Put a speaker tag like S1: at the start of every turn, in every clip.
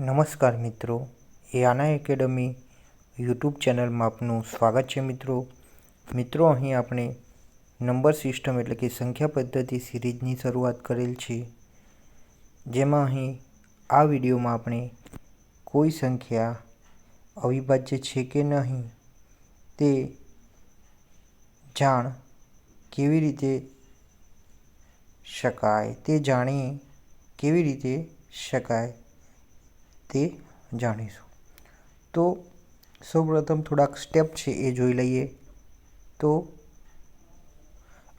S1: નમસ્કાર મિત્રો આના એકેડમી યુટ્યુબ ચેનલમાં આપનું સ્વાગત છે મિત્રો. મિત્રો, અહીં આપણે નંબર સિસ્ટમ એટલે કે સંખ્યા પદ્ધતિ સિરીઝની શરૂઆત કરેલ છે. જેમાં અહીં આ વિડીયોમાં આપણે કોઈ સંખ્યા અવિભાજ્ય છે કે નહીં તે જાણ કેવી રીતે શકાય તે જાણી કેવી રીતે શકાય તે જાણીશું. તો સૌપ્રથમ થોડાક સ્ટેપ છે એ જોઈ લઈએ. તો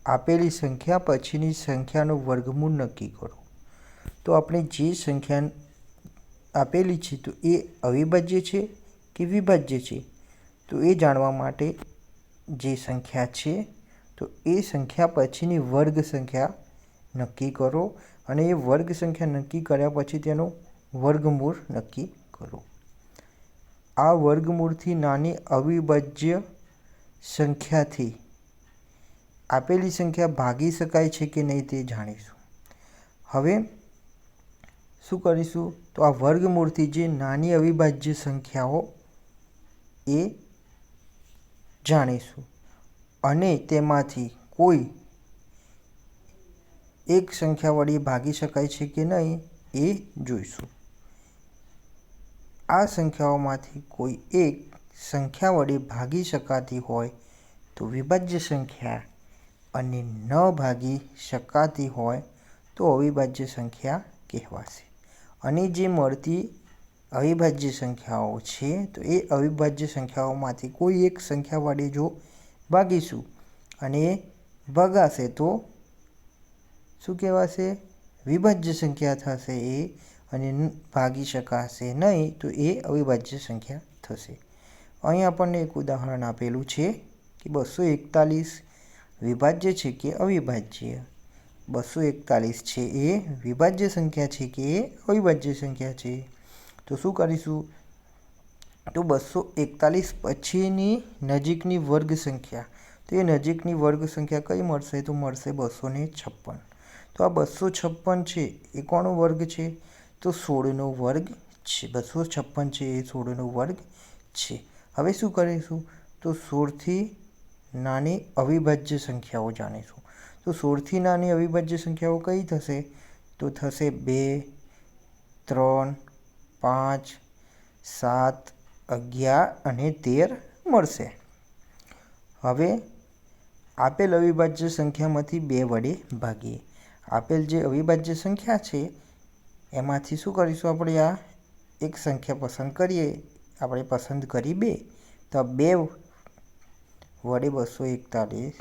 S1: આપેલી સંખ્યા પછીની સંખ્યાનો વર્ગમૂળ નક્કી કરો. તો આપણે જે સંખ્યા આપેલી છે તો એ અવિભાજ્ય છે કે વિભાજ્ય છે? તો એ જાણવા માટે જે સંખ્યા છે, તો એ સંખ્યા પછીની વર્ગ સંખ્યા નક્કી કરો. અને એ વર્ગ સંખ્યા નક્કી કર્યા પછી તેનો વર્ગમૂળ નક્કી કરો. આ વર્ગમૂળથી નાની અવિભાજ્ય સંખ્યાથી આપેલી સંખ્યા ભાગી શકાય છે કે નહીં તે જાણીશું. હવે શું કરીશું? તો આ વર્ગમૂળથી જે નાની અવિભાજ્ય સંખ્યાઓ એ જાણીશું. અને તેમાંથી કોઈ એક સંખ્યા વડે ભાગી શકાય છે કે નહીં એ જોઈશું. આ સંખ્યાઓમાંથી કોઈ એક સંખ્યા વડે ભાગી શકાતી હોય તો વિભાજ્ય સંખ્યા અને ન ભાગી શકાતી હોય તો અવિભાજ્ય સંખ્યા કહેવાશે. અને જે મળતી અવિભાજ્ય સંખ્યાઓ છે, તો એ અવિભાજ્ય સંખ્યાઓમાંથી કોઈ એક સંખ્યા વડે જો ભાગીશું અને ભગાશે તો શું કહેવાશે? વિભાજ્ય સંખ્યા થશે એ અને ભાગી શકાશે નહીં, તો એ અવિભાજ્ય સંખ્યા થશે. અહીં આપણને એક ઉદાહરણ આપેલું છે કે બસો એકતાલીસ વિભાજ્ય છે કે અવિભાજ્ય? બસો એકતાલીસ છે એ વિભાજ્ય સંખ્યા છે કે એ અવિભાજ્ય સંખ્યા છે? તો શું કરીશું? તો બસો એકતાલીસ પછીની નજીકની વર્ગ સંખ્યા, તો એ નજીકની વર્ગ સંખ્યા કઈ મળશે? તો મળશે બસો છપ્પન. તો આ બસો છપ્પન છે, એ કોનો વર્ગ છે? તો સોળનો વર્ગ છે. બસો છપ્પન છે એ સોળનો વર્ગ છે. હવે શું કરીશું? તો સોળથી નાની અવિભાજ્ય સંખ્યાઓ જાણીશું. તો સોળથી નાની અવિભાજ્ય સંખ્યાઓ કઈ થશે? તો થશે બે, ત્રણ, પાંચ, સાત, અગિયાર અને તેર મળશે. હવે આપેલ અવિભાજ્ય સંખ્યામાંથી બે વડે ભાગીએ. આપેલ જે અવિભાજ્ય સંખ્યા છે એમાંથી શું કરીશું આપણે આ એક સંખ્યા પસંદ કરીએ, આપણે પસંદ કરી બે, તો બે વડે બસો એકતાલીસ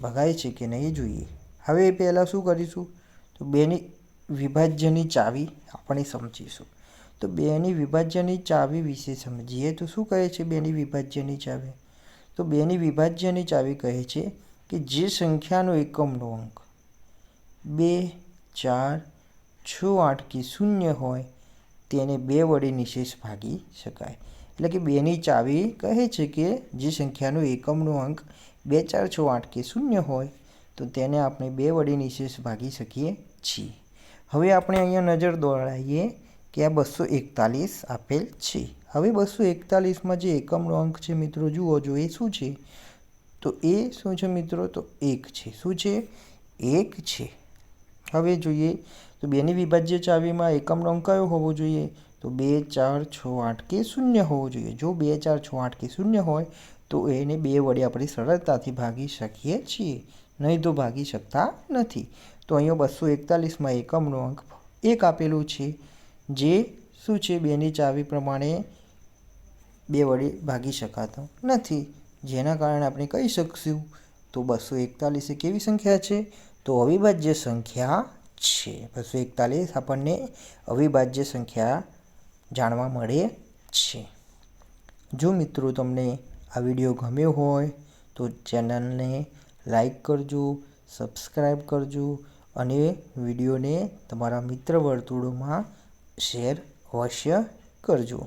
S1: ભગાય છે કે નહીં જોઈએ. હવે પહેલાં શું કરીશું? તો બેની વિભાજ્યની ચાવી આપણે સમજીશું. તો બેની વિભાજ્યની ચાવી વિશે સમજીએ તો શું કહે છે બેની વિભાજ્યની ચાવી? તો બેની વિભાજ્યની ચાવી કહે છે કે જે સંખ્યાનો એકમનો અંક બે ચાર, છ, આઠ કે શૂન્ય હોય, તેને બે વડે નિશેષ ભાગી શકાય. એટલે કે બેની ચાવી કહે છે કે જે સંખ્યાનો એકમનો અંક બે, ચાર, છ, આઠ કે શૂન્ય હોય, તો તેને આપણે બે વડે નિશેષ ભાગી શકીએ છીએ. હવે આપણે અહીંયા નજર દોડાવીએ કે આ બસો એકતાલીસ આપેલ છે. હવે બસો એકતાલીસમાં જે એકમનો અંક છે, મિત્રો, જુઓ, જો એ શું છે, તો એ શું છે, મિત્રો, તો એક છે. શું છે? એક છે. હવે જોઈએ તો બેની વિભાજ્ય ચાવીમાં એકમનો અંક કયો હોવો જોઈએ? તો બે, ચાર, છ, આઠ કે શૂન્ય હોવો જોઈએ. જો બે, ચાર, છ, આઠ કે શૂન્ય હોય, તો એને બે વડે આપણે સરળતાથી ભાગી શકીએ છીએ. નહીં તો ભાગી શકતા નથી. તો અહીંયા બસો એકતાલીસમાં એકમનો અંક એક આપેલું છે. જે શું છે? બેની ચાવી પ્રમાણે બે વડે ભાગી શકાતો નથી. જેના કારણે આપણે કહી શકશું તો બસો એકતાલીસ એ કેવી સંખ્યા છે? તો અવિભાજ્ય સંખ્યા છે. બસો એકતાલીસ આપણને અવિભાજ્ય સંખ્યા જાણવા મળે છે. જો મિત્રો તમને આ વીડિયો ગમ્યો હોય તો ચેનલને લાઈક કરજો સબસ્ક્રાઈબ કરજો અને વિડીયોને તમારા મિત્ર વર્તુળોમાં શેર અવશ્ય કરજો.